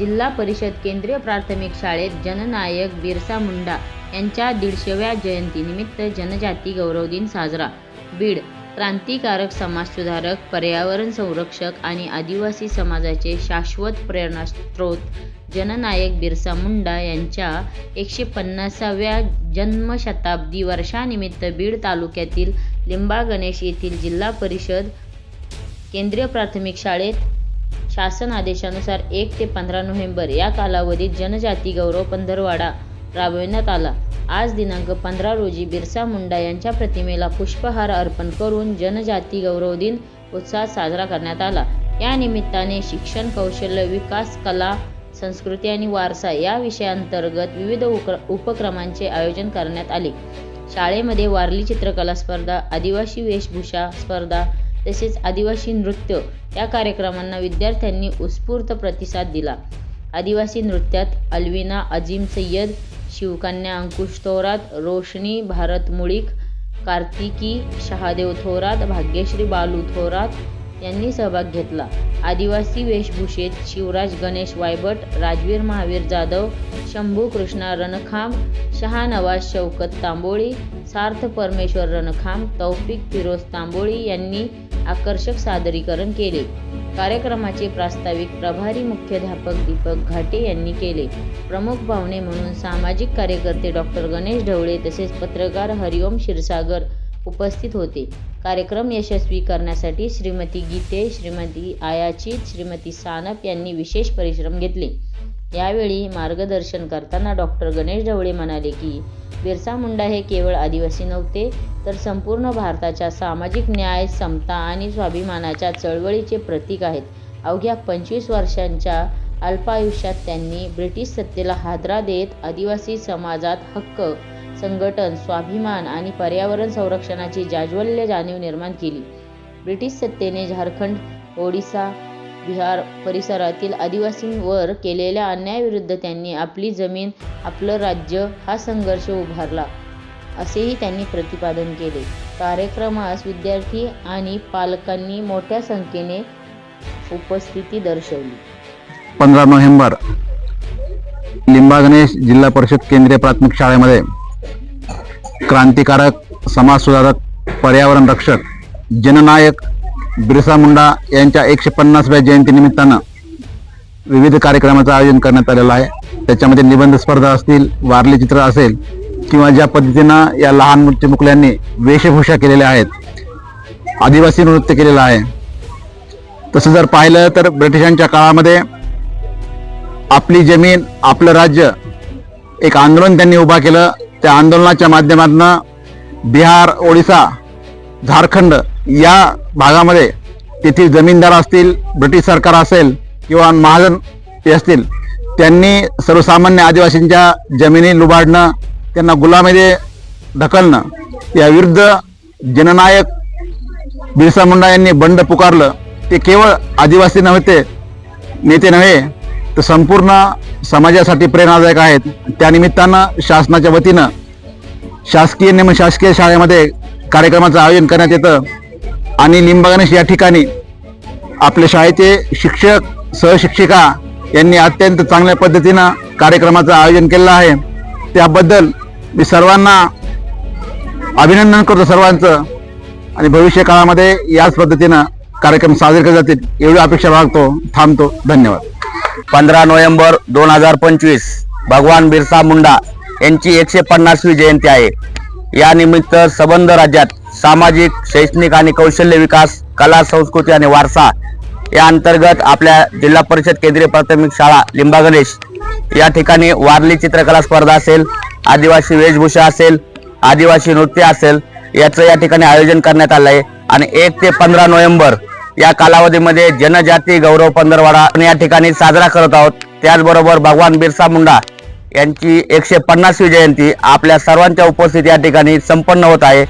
जिल्हा परिषद केंद्रीय प्राथमिक शाळेत जननायक बिरसा मुंडा यांच्या दीडशेव्या जयंतीनिमित्त जनजाती गौरव दिन साजरा. बीड क्रांतिकारक समाजसुधारक पर्यावरण संरक्षक आणि आदिवासी समाजाचे शाश्वत प्रेरणास्त्रोत जननायक बिरसा मुंडा यांच्या एकशे पन्नासाव्या जन्मशताब्दी वर्षानिमित्त बीड तालुक्यातील लिंबा गणेश येथील जिल्हा परिषद केंद्रीय प्राथमिक शाळेत शासन आदेशानुसार एक ते पंधरा नोव्हेंबर या कालावधीत जनजाती गौरव पंधरवाडा राबविण्यात आला. आज दिनांक पंधरा रोजी बिरसा मुंडा यांच्या प्रतिमेला पुष्पहार अर्पण करून जनजाती गौरव दिन उत्साहात साजरा करण्यात आला. या निमित्ताने शिक्षण कौशल्य विकास कला संस्कृती आणि वारसा या विषयांतर्गत विविध उपक्रमांचे आयोजन करण्यात आले. शाळेमध्ये वारली चित्रकला स्पर्धा आदिवासी वेशभूषा स्पर्धा तसेच आदिवासी नृत्य या कार्यक्रमांना विद्यार्थ्यांनी उत्स्फूर्त प्रतिसाद दिला. आदिवासी नृत्यात अल्विना अजीम सय्यद शिवकन्या अंकुश थोरात रोशनी भारत मुळीक कार्तिकी शहादेव थोरात भाग्यश्री बालू थोरात यांनी सहभाग घेतला. आदिवासी वेशभूषेत शिवराज गणेश वायबट राजवीर महावीर जाधव शंभू कृष्णा रणखांब शहानवाज शौकत तांबोळी सार्थ परमेश्वर रणखांब तौफिक फिरोज तांबोळी यांनी आकर्षक सादरीकरण केले. कार्यक्रमाचे प्रास्ताविक प्रभारी मुख्याध्यापक दीपक घाटे यांनी केले. प्रमुख पाहुणे म्हणून सामाजिक कार्यकर्ते डॉक्टर गणेश ढवळे तसेच पत्रकार हरिओम क्षीरसागर उपस्थित होते. कार्यक्रम यशस्वी करण्यासाठी श्रीमती गीते श्रीमती आयाचित श्रीमती सानप यांनी विशेष परिश्रम घेतले. यावेळी मार्गदर्शन करताना डॉक्टर गणेश ढवळे म्हणाले की बिरसा मुंडा हे केवळ आदिवासी नव्हते तर संपूर्ण भारताच्या सामाजिक न्याय समता आणि स्वाभिमानाच्या चळवळीचे प्रतीक आहेत. अवघ्या पंचवीस वर्षांच्या अल्पायुष्यात त्यांनी ब्रिटिश सत्तेला हादरा देत आदिवासी समाजात हक्क संघटन स्वाभिमान आणि पर्यावरण संरक्षणाची जाज्वल्य जाणीव निर्माण केली. ब्रिटिश सत्तेने झारखंड ओडिसा बिहार परिसरातील आदिवासींवर केलेल्या अन्यायाविरुद्ध त्यांनी आपली जमीन आपलं राज्य हा संघर्ष उभारला. असेही त्यांनी प्रतिपादन केले. कार्यक्रमास विद्यार्थी आणि पालकांनी मोठ्या संख्येने उपस्थिती दर्शवली. पंधरा नोव्हेंबर लिंबागणेश जिल्हा परिषद केंद्रीय प्राथमिक शाळेमध्ये क्रांतिकारक समाजसुधारक पर्यावरण रक्षक जननायक बिरसा मुंडा यांच्या एकशे पन्नासव्या जयंतीनिमित्तानं विविध कार्यक्रमाचं आयोजन करण्यात आलेलं आहे. त्याच्यामध्ये निबंध स्पर्धा असतील वारली चित्र असेल किंवा ज्या पद्धतीनं या लहान मुल- वेशभूषा केलेल्या आहेत आदिवासी नृत्य केलेलं आहे. तसं जर पाहिलं तर ब्रिटिशांच्या काळामध्ये आपली जमीन आपलं राज्य एक आंदोलन त्यांनी उभा केलं. त्या आंदोलनाच्या माध्यमातून बिहार ओडिसा झारखंड या भागामध्ये तेथील जमीनदार असतील ब्रिटिश सरकार असेल किंवा महाजन ते असतील त्यांनी सर्वसामान्य आदिवासींच्या जमिनी लुबाडणं त्यांना गुलामीमध्ये ढकलणं याविरुद्ध जननायक बिरसा मुंडा यांनी बंड पुकारलं. ते केवळ आदिवासी नव्हते नेते नव्हे तर संपूर्ण समाजासाठी प्रेरणादायक आहेत. त्यानिमित्तानं शासनाच्या वतीनं शासकीय निम शासकीय शाळेमध्ये कार्यक्रमाचं आयोजन करण्यात येतं. आणि लिंबा गणेश या ठिकाणी आपल्या शाळेचे शिक्षक सहशिक्षिका यांनी अत्यंत चांगल्या पद्धतीनं कार्यक्रमाचं आयोजन केलेलं आहे. त्याबद्दल मी सर्वांना अभिनंदन करतो सर्वांचं. आणि भविष्य काळामध्ये याच पद्धतीनं कार्यक्रम साजरे केले जातील एवढी अपेक्षा बाळगतो थांबतो. धन्यवाद. पंधरा नोव्हेंबर दोन हजार पंचवीस भगवान बिरसा मुंडा यांची एकशे पन्नासवी जयंती आहे. यानिमित्त सबंध संबंध राज्यात सामाजिक शैक्षणिक आणि कौशल्य विकास कला संस्कृती आणि वारसा या अंतर्गत आपल्या जिल्हा परिषद केंद्रीय प्राथमिक शाळा लिंबा गणेश या ठिकाणी वारली चित्रकला स्पर्धा असेल आदिवासी वेशभूषा असेल आदिवासी नृत्य असेल याचं या ठिकाणी आयोजन करण्यात आलं आहे आणि एक ते पंधरा नोव्हेंबर या कालावधीमध्ये जनजाती गौरव पंधरवाडा या ठिकाणी साजरा करत आहोत. त्याचबरोबर भगवान बिरसा मुंडा यांची एकशे पन्नासवी जयंती आपल्या सर्वांच्या उपस्थित या ठिकाणी संपन्न होत आहे.